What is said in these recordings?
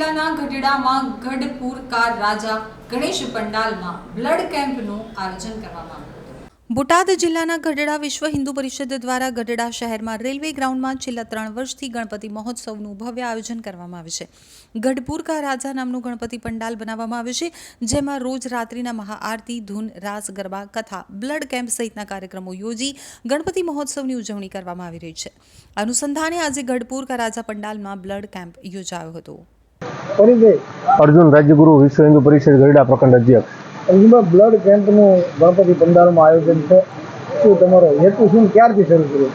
ગઢડામાં ગઢપુર કાર રાજા ગણેશ પંડાલમાં બ્લડ કેમ્પનું આયોજન કરવામાં આવ્યું બોટાદ જિલ્લાના ગઢડા વિશ્વ હિન્દુ પરિષદ દ્વારા ગઢડા શહેરમાં રેલવે ગ્રાઉન્ડમાં છેલ્લા ત્રણ વર્ષથી ગણપતિ મહોત્સવનું ભવ્ય આયોજન કરવામાં આવે છે. ગઢપુર કા રાજા નામનું ગણપતિ પંડાલ બનાવવામાં આવે છે, જેમાં રોજ રાત્રિના મહાઆરતી, ધૂન, રાસ, ગરબા, કથા, બ્લડ કેમ્પ સહિતના કાર્યક્રમો યોજી ગણપતિ મહોત્સવની ઉજવણી કરવામાં આવી રહી છે. અનુસંધાને આજે ગઢપુર કા રાજા પંડાલમાં બ્લડ કેમ્પ યોજાયો હતો. પરિચય અર્જુન રાજ્યગુરુ વિશ્વ હિન્દુ પરિષદ ગરડા પ્રખંડ અધ્યક્ષ. અર્જુનભાઈ બ્લડ કેમ્પનું ગણપતિ પંડાલમાં આયોજન છે. શું તમારો હેતુ શું? ક્યારથી શરૂ કર્યો?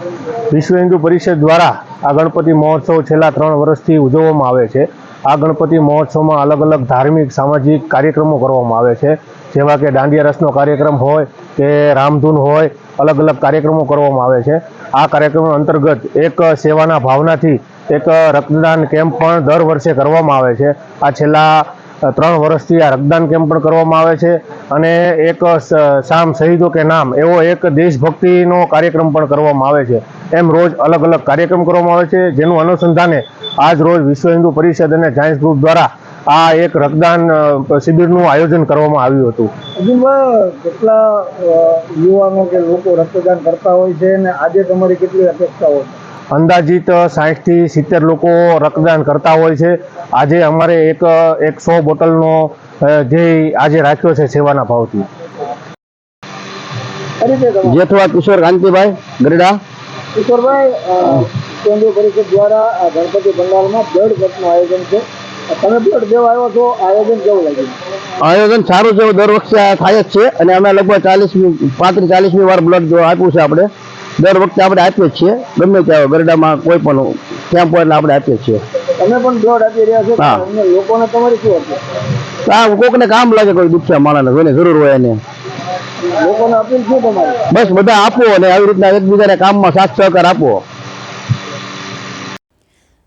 વિશ્વ હિન્દુ પરિષદ દ્વારા આ ગણપતિ મહોત્સવ છેલ્લા ત્રણ વર્ષથી ઉજવવામાં આવે છે. આ ગણપતિ મહોત્સવમાં અલગ અલગ ધાર્મિક સામાજિક કાર્યક્રમો કરવામાં આવે છે. જેવા કે દાંડિયા રસનો કાર્યક્રમ હોય કે રામધૂન હોય અલગ અલગ કાર્યક્રમો કરવામાં આવે છે. આ કાર્યક્રમ અંતર્ગત એક સેવાના ભાવનાથી એક રક્તદાન કેમ્પ પણ દર વર્ષે કરવામાં આવે છે. આ છેલ્લા ત્રણ વર્ષથી આ રક્તદાન કેમ્પ પણ કરવામાં આવે છે અને એક સ- શામ શહીદો કે નામ એવો એક દેશભક્તિનો કાર્યક્રમ પણ કરવામાં આવે છે. એમ રોજ અલગ અલગ કાર્યક્રમ કરવામાં આવે છે, જેનું અનુસંધાને આજ રોજ વિશ્વ હિન્દુ પરિષદ અને જાયન્સ ગ્રુપ દ્વારા આ એક રક્તદાન શિબિરનું આયોજન કરવામાં આવ્યું હતું. કેટલા યુવાનો કે લોકો રક્તદાન કરતા હોય છે અને આજે તમારી કેટલી અપેક્ષાઓ છે? અંદાજિત સાહીઠથી સિત્તેર લોકો રક્તદાન કરતા હોય છે. આજે અમારે એક એક સો બોટલનો ધ્યેય આજે રાખ્યો છે સેવાના ભાવથી. જેથવા કિશોર કાંતિભાઈ ગરડા. કિશોરભાઈ કેન્દ્રીય પરિષદ દ્વારા ગણપતિ પંડાલમાં બ્લડ કેમ્પનું આયોજન છે. તમે બ્લડ દેવા આવ્યો છો આયોજન કેવું લાગ્યું? આયોજન સારું છે દર વખતે થાય જ છે. અને અમે લગભગ ચાલીસમી પાંત્રીસ ચાલીસમી વાર બ્લડ આપ્યું છે આપણે. દર વખતે આપણે આપીએ જ છીએ. ગમે ત્યાં ગરડામાં કોઈ પણ કેમ્પ હોય એટલે આપણે આપીએ છીએ. તમે પણ બ્લડ આપી રહ્યા છો હા. લોકોને તમારી શું હા કોકને કામ લાગે કોઈ દુખ્યા માણસને જેને જરૂર હોય એને. લોકોને અપીલ શું તમારી? બસ બધા આપો અને આવી રીતના એકબીજાને કામમાં સાથ સહકાર આપો.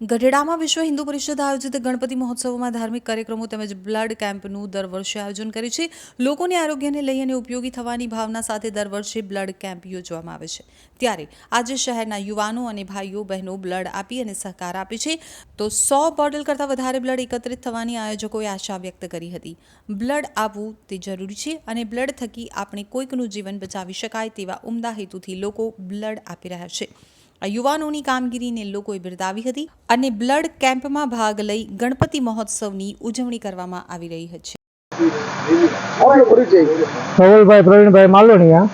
ગઢડામાં વિશ્વ હિન્દુ પરિષદ આયોજિત ગણપતિ મહોત્સવમાં ધાર્મિક કાર્યક્રમો તેમજ બ્લડ કેમ્પનું દર વર્ષે આયોજન કરે છે. લોકોને આરોગ્યને લઈ અને ઉપયોગી થવાની ભાવના સાથે દર વર્ષે બ્લડ કેમ્પ યોજવામાં આવે છે. ત્યારે આજે શહેરના યુવાનો અને ભાઈઓ બહેનો બ્લડ આપી અને સહકાર આપે છે. તો સો બોટલ કરતાં વધારે બ્લડ એકત્રિત થવાની આયોજકોએ આશા વ્યક્ત કરી હતી. બ્લડ આપવું તે જરૂરી છે અને બ્લડ થકી આપણે કોઈકનું જીવન બચાવી શકાય તેવા ઉમદા હેતુથી લોકો બ્લડ આપી રહ્યા છે. આ યુવાનોની કામગીરીને લોકોએ બિરદાવી હતી અને બ્લડ કેમ્પમાં ભાગ લઈ ગણપતિ મહોત્સવની ઉજવણી કરવામાં આવી રહી છે. ધવલભાઈ પ્રવીણભાઈ માલોણીયા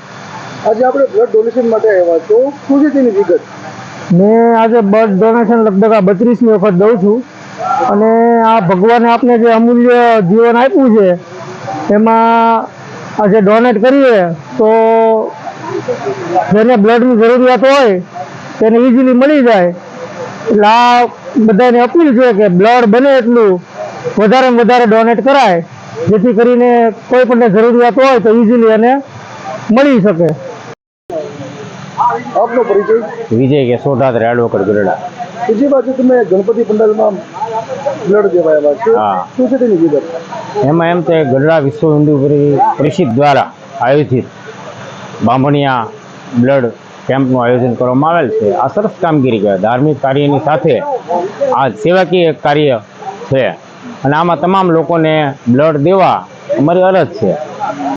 આજે આપણે બ્લડ ડોનેશન માટે આવ્યા છો. શું છે તેની વિગત? મેં આજે બ્લડ ડોનેશન લગભગ આ બત્રીસમી વખત દઉં છું. અને આ ભગવાને આપને જે અમૂલ્ય જીવન આપ્યું છે એમાં આજે ડોનેટ કરીએ તો જેને બ્લડની જરૂરિયાત હોય તેને ઇઝીલી મળી જાય. એટલે આ બધાને અપીલ છે કે બ્લડ બને એટલું વધારેમાં વધારે ડોનેટ કરાય. જેથી કરીને કોઈ પણ જરૂરિયાત હોય તો ઇઝીલી એને મળી શકે. આપનો પરિચય? વિજય કે સોઢાત રેડવકર ગરડા. બીજી બાજુ તમે ગણપતિ પંડાલમાં બ્લડ દેવા છે. હા. શું છે તેની વિગત? એમાં એમ તે ગરડા વિશ્વ હિન્દુ પરી- પરિષદ દ્વારા આયોજિત બામણિયા બ્લડ કેમ્પનું આયોજન કરવામાં આવેલ છે. આ સરસ કામગીરી કહેવાય ધાર્મિક કાર્યની સાથે આ સેવાકીય કાર્ય છે. અને આમાં તમામ લોકોને બ્લડ દેવા અમારી અરજ છે.